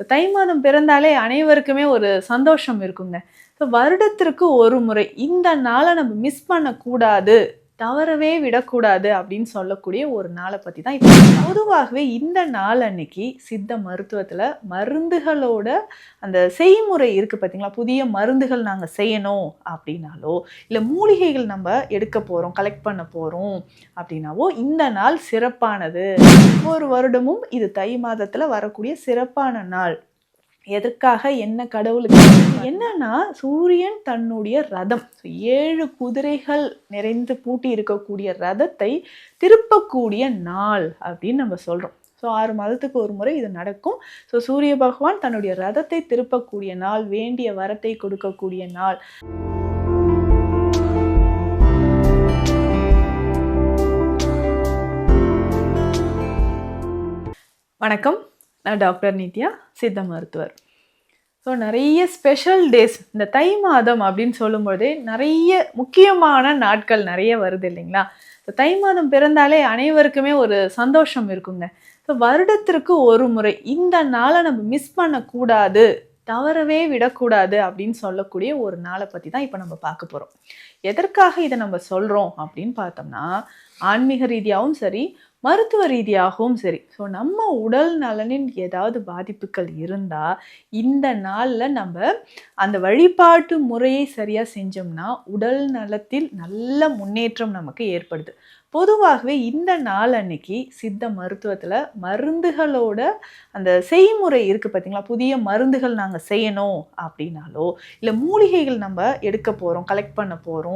இப்போ தை மாதம் பிறந்தாலே அனைவருக்குமே ஒரு சந்தோஷம் இருக்குங்க. ஸோ வருடத்திற்கு ஒரு முறை இந்த நாளை நம்ம மிஸ் பண்ணக்கூடாது. தவறவே விடக்கூடாது அப்படின்னு சொல்லக்கூடிய ஒரு நாளை பற்றி தான் இப்போ பொதுவாகவே இந்த நாள் அன்னைக்கு சித்த மருத்துவத்தில் மருந்துகளோட அந்த செய்முறை இருக்குது பார்த்தீங்களா புதிய மருந்துகள் நாங்கள் செய்யணும் அப்படின்னாலோ இல்லை மூலிகைகள் நம்ம எடுக்க போகிறோம் கலெக்ட் பண்ண போகிறோம் அப்படின்னாவோ இந்த நாள் சிறப்பானது. ஒவ்வொரு வருடமும் இது தை மாதத்தில் வரக்கூடிய சிறப்பான நாள். எதற்காக என்ன கடவுளுக்கு என்னன்னா சூரியன் தன்னுடைய ரதம் ஏழு குதிரைகள் நிறைந்து பூட்டி இருக்கக்கூடிய ரதத்தை திருப்பக்கூடிய நாள் அப்படின்னு நம்ம சொல்றோம். ஸோ ஆறு மாதத்துக்கு ஒரு முறை இது நடக்கும். ஸோ சூரிய பகவான் தன்னுடைய ரதத்தை திருப்பக்கூடிய நாள் வேண்டிய வரத்தை கொடுக்கக்கூடிய நாள். வணக்கம். நான் டாக்டர் நித்யா சித்த மருத்துவர். ஸோ நிறைய ஸ்பெஷல் டேஸ் இந்த தை மாதம் அப்படின்னு சொல்லும்போதே நிறைய முக்கியமான நாட்கள் நிறைய வருது இல்லைங்களா? ஸோ தை மாதம் பிறந்தாலே அனைவருக்குமே ஒரு சந்தோஷம் இருக்குங்க. ஸோ வருடத்திற்கு ஒரு முறை இந்த நாளை நம்ம மிஸ் பண்ணக்கூடாது தவறவே விடக்கூடாது அப்படின்னு சொல்லக்கூடிய ஒரு நாளை பற்றி தான் இப்போ நம்ம பார்க்க போகிறோம் எதற்காக இதை நம்ம சொல்கிறோம் அப்படின்னு பார்த்தோம்னா ஆன்மீக ரீதியாகவும் சரி மருத்துவ ரீதியாகவும் சரி. ஸோ நம்ம உடல் நலனின் ஏதாவது பாதிப்புகள் இருந்தால் இந்த நாளில் நம்ம அந்த வழிபாட்டு முறையை சரியாக செஞ்சோம்னா உடல் நலத்தில் நல்ல முன்னேற்றம் நமக்கு ஏற்படுது. பொதுவாகவே இந்த நாள் அன்னைக்கு சித்த மருத்துவத்தில் மருந்துகளோட அந்த செய்முறை இருக்குது பார்த்தீங்களா புதிய மருந்துகள் நாங்கள் செய்யணும் அப்படின்னாலோ இல்லை மூலிகைகள் நம்ம எடுக்க போகிறோம் கலெக்ட் பண்ண போகிறோம்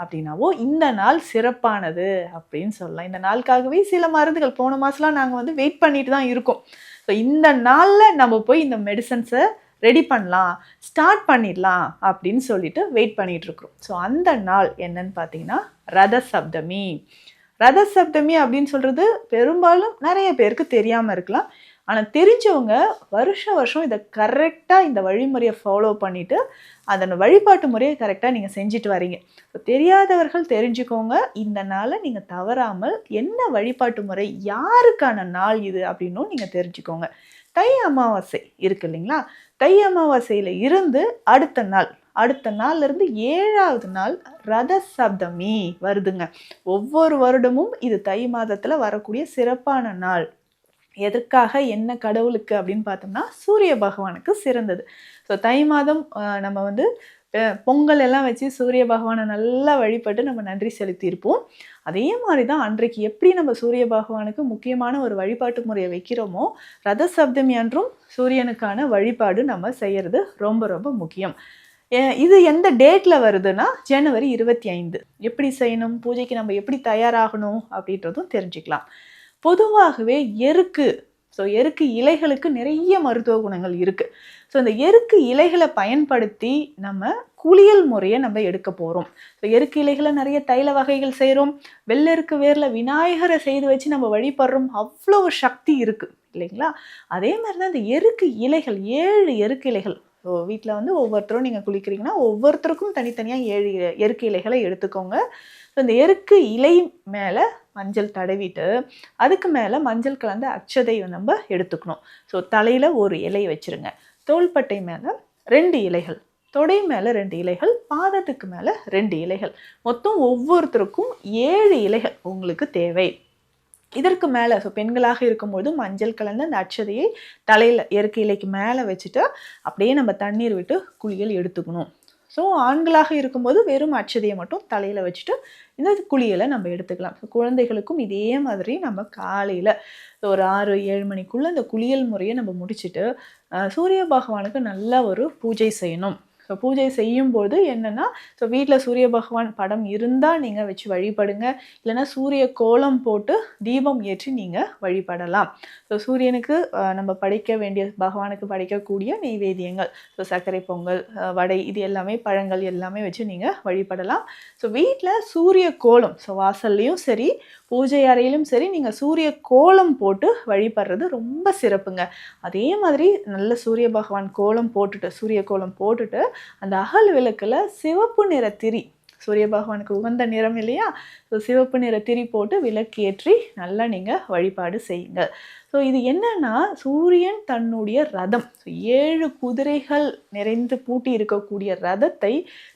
அப்படின்னாவோ இந்த நாள் சிறப்பானது அப்படின்னு சொல்லலாம். இந்த நாளுக்காகவே சில மருந்துகள் போன மாதம்லாம் நாங்கள் வந்து வெயிட் பண்ணிட்டு தான் இருக்கோம். ஸோ இந்த நாளில் நம்ம போய் இந்த மெடிசன்ஸை ரெடி பண்ணலாம் ஸ்டார்ட் பண்ணிடலாம் அப்படின்னு சொல்லிட்டு வெயிட் பண்ணிகிட்டு இருக்கிறோம். ஸோ அந்த நாள் என்னன்னு பார்த்தீங்கன்னா ரத சப்தமி ரத சப்தமி அப்படின்னு சொல்கிறது பெரும்பாலும் நிறைய பேருக்கு தெரியாமல் இருக்கலாம். ஆனால் தெரிஞ்சவங்க வருஷ வருஷம் இதை கரெக்டாக இந்த வழிமுறையை ஃபாலோ பண்ணிவிட்டு அதன் வழிபாட்டு முறையை கரெக்டாக நீங்கள் செஞ்சுட்டு வரீங்க. தெரியாதவர்கள் தெரிஞ்சுக்கோங்க. இந்த நாளை நீங்கள் தவறாமல் என்ன வழிபாட்டு முறை யாருக்கான நாள் இது அப்படின்னும் நீங்கள் தெரிஞ்சுக்கோங்க. தை அமாவாசை இருக்கு இல்லைங்களா? தை அமாவாசையில் இருந்து அடுத்த நாள் அடுத்த நாள்லேருந்து ஏழாவது நாள் ரத சப்தமி வருதுங்க. ஒவ்வொரு வருடமும் இது தை மாதத்தில் வரக்கூடிய சிறப்பான நாள். எதற்காக என்ன கடவுளுக்கு அப்படின்னு பார்த்தோம்னா சூரிய பகவானுக்கு சிறந்தது. ஸோ தை மாதம் நம்ம வந்து பொங்கல் எல்லாம் வச்சு சூரிய பகவானை நல்லா வழிபட்டு நம்ம நன்றி செலுத்தியிருப்போம். அதே மாதிரி தான் அன்றைக்கு எப்படி நம்ம சூரிய பகவானுக்கு முக்கியமான ஒரு வழிபாட்டு முறையை வைக்கிறோமோ ரத சப்தமி அன்றும் சூரியனுக்கான வழிபாடு நம்ம செய்கிறது ரொம்ப ரொம்ப முக்கியம். இது எந்த டேட்டில் வருதுன்னா ஜனவரி இருபத்தி ஐந்து. எப்படி செய்யணும்? பூஜைக்கு நம்ம எப்படி தயாராகணும்? அப்படின்றதும் தெரிஞ்சுக்கலாம். பொதுவாகவே எருக்கு. ஸோ எருக்கு இலைகளுக்கு நிறைய மருத்துவ குணங்கள் இருக்குது ஸோ இந்த எருக்கு இலைகளை பயன்படுத்தி நம்ம குளியல் முறையை நம்ம எடுக்க போகிறோம் ஸோ எருக்கு இலைகளை நிறைய தைல வகைகள் செய்கிறோம் வெள்ளெருக்கு வேரில் விநாயகரை செய்து வச்சு நம்ம வழிபடுறோம். அவ்வளோ சக்தி இருக்குது இல்லைங்களா? அதே மாதிரி தான் இந்த எருக்கு இலைகள் ஏழு எருக்கு இலைகள் ஸோ வீட்டில் வந்து ஒவ்வொருத்தரும் நீங்கள் குளிக்கிறீங்கன்னா ஒவ்வொருத்தருக்கும் தனித்தனியாக ஏழு எருக்கு இலைகளை எடுத்துக்கோங்க. ஸோ இந்த எருக்கு இலை மேலே மஞ்சள் தடவிட்டு அதுக்கு மேலே மஞ்சள் கலந்த அச்சதை நம்ம எடுத்துக்கணும். ஸோ தலையில் ஒரு இலை வச்சுருங்க. தோள்பட்டை மேலே ரெண்டு இலைகள் தொடை மேலே ரெண்டு இலைகள் பாதத்துக்கு மேலே ரெண்டு இலைகள். மொத்தம் ஒவ்வொருத்தருக்கும் ஏழு இலைகள் உங்களுக்கு தேவை. இதற்கு மேலே ஸோ பெண்களாக இருக்கும்போது மஞ்சள் கலந்த அந்த அட்சதையை தலையில் இயற்கை இலைக்கு மேலே வச்சுட்டு அப்படியே நம்ம தண்ணீர் விட்டு குளியல் எடுத்துக்கணும். ஸோ ஆண்களாக இருக்கும்போது வெறும் அச்சதையை மட்டும் தலையில் வச்சுட்டு இந்த குளியலை நம்ம எடுத்துக்கலாம். ஸோ குழந்தைகளுக்கும் இதே மாதிரி நம்ம காலையில் ஒரு ஆறு ஏழு மணிக்குள்ளே இந்த குளியல் முறையை நம்ம முடிச்சுட்டு சூரிய பகவானுக்கு நல்ல ஒரு பூஜை செய்யணும். ஸோ பூஜை செய்யும்போது என்னென்னா ஸோ வீட்டில் சூரிய பகவான் படம் இருந்தால் நீங்கள் வச்சு வழிபடுங்க. இல்லைன்னா சூரிய கோலம் போட்டு தீபம் ஏற்றி நீங்கள் வழிபடலாம். ஸோ சூரியனுக்கு நம்ம படைக்க வேண்டிய பகவானுக்கு படைக்கக்கூடிய நெய்வேத்தியங்கள். ஸோ சர்க்கரை பொங்கல் வடை இது எல்லாமே பழங்கள் எல்லாமே வச்சு நீங்கள் வழிபடலாம். ஸோ வீட்டில் சூரிய கோலம் ஸோ வாசல்லையும் சரி பூஜை அறையிலும் சரி நீங்கள் சூரிய கோலம் போட்டு வழிபடுறது ரொம்ப சிறப்புங்க. அதே மாதிரி நல்ல சூரிய பகவான் கோலம் போட்டுட்டு சூரிய கோலம் போட்டுட்டு அந்த அகல் விளக்கில் சிவப்பு நிற திரி. சூரிய பகவானுக்கு உகந்த நிறம் இல்லையா? ஸோ சிவப்பு நிற திரி போட்டு விளக்கேற்றி நல்லா நீங்கள் வழிபாடு செய்யுங்க. ஸோ இது என்னன்னா சூரியன் தன்னுடைய ரதம். ஸோ ஏழு குதிரைகள் நிறைந்து பூட்டி இருக்கக்கூடிய ரதத்தை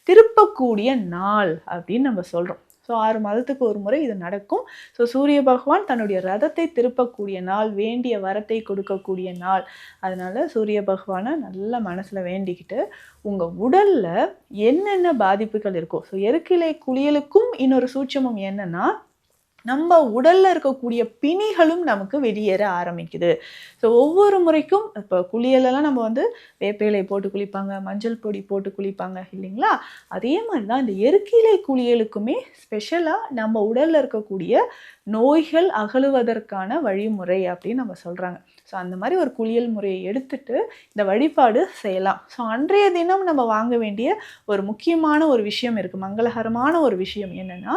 திருப்பக்கூடிய நாள் அப்படின்னு நம்ம சொல்கிறோம் ஸோ ஆறு மாதத்துக்கு ஒரு முறை இது நடக்கும். ஸோ சூரிய பகவான் தன்னுடைய ரதத்தை திருப்பக்கூடிய நாள் வேண்டிய வரத்தை கொடுக்கக்கூடிய நாள். அதனால் சூரிய பகவானை நல்ல மனசில் வேண்டிக்கிட்டு உங்கள் உடலில் என்னென்ன பாதிப்புகள் இருக்கோ ஸோ எருக்கிலை குளியலுக்கும் இன்னொரு சூட்சமம் என்னென்னா நம்ம உடலில் இருக்கக்கூடிய பிணிகளும் நமக்கு வெளியேற ஆரம்பிக்குது. ஸோ ஒவ்வொரு முறைக்கும் இப்போ குளியலெல்லாம் நம்ம வந்து வேப்பிலை போட்டு குளிப்பாங்க மஞ்சள் பொடி போட்டு குளிப்பாங்க இல்லைங்களா? அதே மாதிரி தான் இந்த எருக்கிலை குளியலுக்குமே ஸ்பெஷலாக நம்ம உடலில் இருக்கக்கூடிய நோய்கள் அகலுவதற்கான வழிமுறை அப்படின்னு நம்ம சொல்கிறாங்க ஸோ அந்த மாதிரி ஒரு குளியல் முறையை எடுத்துட்டு இந்த வழிபாடு செய்யலாம். ஸோ அன்றைய தினம் நம்ம வாங்க வேண்டிய ஒரு முக்கியமான ஒரு விஷயம் இருக்குது மங்களகரமான ஒரு விஷயம் என்னென்னா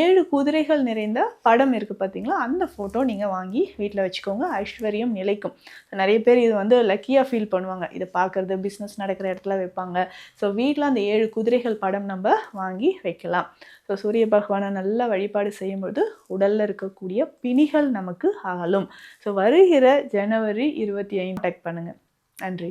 ஏழு குதிரைகள் நிறைந்த படம் இருக்குது பார்த்தீங்களா அந்த ஃபோட்டோ நீங்கள் வாங்கி வீட்டில் வச்சுக்கோங்க. ஐஸ்வர்யம் நிலைக்கும். நிறைய பேர் இது வந்து லக்கியாக ஃபீல் பண்ணுவாங்க. இதை பார்க்குறது பிஸ்னஸ் நடக்கிற இடத்துல வைப்பாங்க. ஸோ வீட்டில் அந்த ஏழு குதிரைகள் படம் நம்ம வாங்கி வைக்கலாம். ஸோ சூரிய பகவானை நல்லா வழிபாடு செய்யும்போது உடலில் இருக்கக்கூடிய பிணிகள் நமக்கு ஆகலும் ஸோ வருகிற ஜனவரி இருபத்தி ஐந்து டெக் பண்ணுங்கள் நன்றி.